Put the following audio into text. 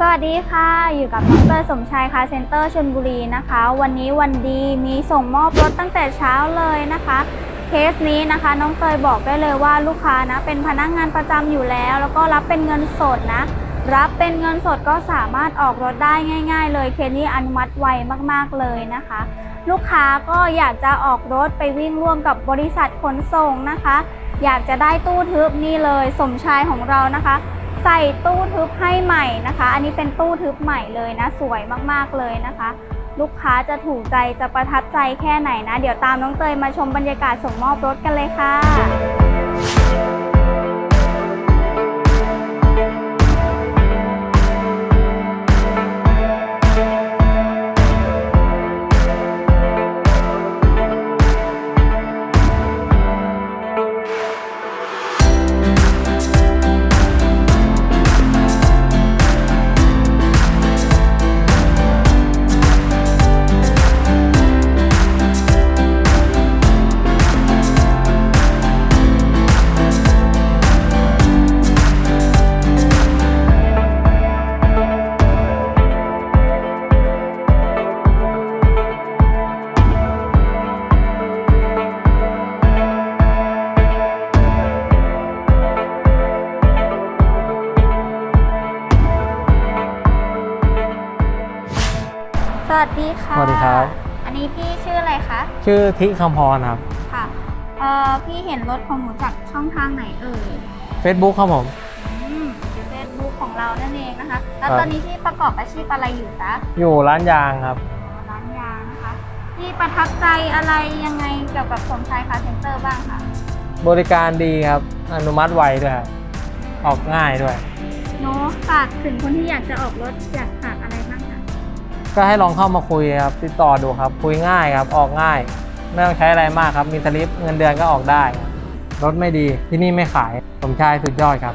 สวัสดีค่ะ อยู่กับน้องเตยสมชายคาเซ็นเตอร์ชลบุรีนะคะ วันนี้วันดีมีส่งมอบรถตั้งแต่เช้าเลยนะคะ เคสนี้นะคะ น้องเตยบอกได้เลยว่าลูกค้านะ เป็นพนักงานประจำอยู่แล้ว แล้วก็รับเป็นเงินสดนะ รับเป็นเงินสดก็สามารถออกรถได้ง่าย ๆ เลยเคสนี้อนุมัติไวมากๆเลยนะคะ ลูกค้าก็อยากจะออกรถไปวิ่งร่วมกับบริษัทขนส่งนะคะ อยากจะได้ตู้ทึบนี่เลยสมชายของเรานะคะ ใส่ตู้ทึบให้ใหม่นะคะ อันนี้เป็นตู้ทึบใหม่เลยนะ สวยมากๆเลยนะคะ ลูกค้าจะถูกใจจะประทับใจแค่ไหนนะ เดี๋ยวตามน้องเตยมาชมบรรยากาศส่งมอบรถกันเลยค่ะ สวัสดีค่ะ สวัสดีครับ อันนี้พี่ชื่ออะไรคะ ชื่อทิคำพรครับ ค่ะเอ่อพี่เห็นรถของหนูจากช่องทางไหนเอ่ย Facebook ครับผม อืมเฟซบุ๊กของเรานั่นเองนะคะ แล้วครับ ตอนนี้พี่ประกอบอาชีพอะไรอยู่จ๊ะอยู่ร้านยางครับร้านยางนะคะ พี่ประทับใจอะไรยังไงเกี่ยวกับสมชายคาร์เซ็นเตอร์บ้างคะบริการดีครับ อนุมัติไวด้วยครับออกง่ายด้วย โน้ฝากถึงคนที่อยากจะออกรถอยากฝากอะไรบ้างคะ ก็ให้ลองเข้ามาคุยครับติดต่อดูครับคุยง่ายครับออกง่าย ไม่ต้องใช้อะไรมากครับมีสลิปเงินเดือนก็ออกได้ครับรถไม่ดีที่นี่ไม่ขายสมชายสุดยอดครับ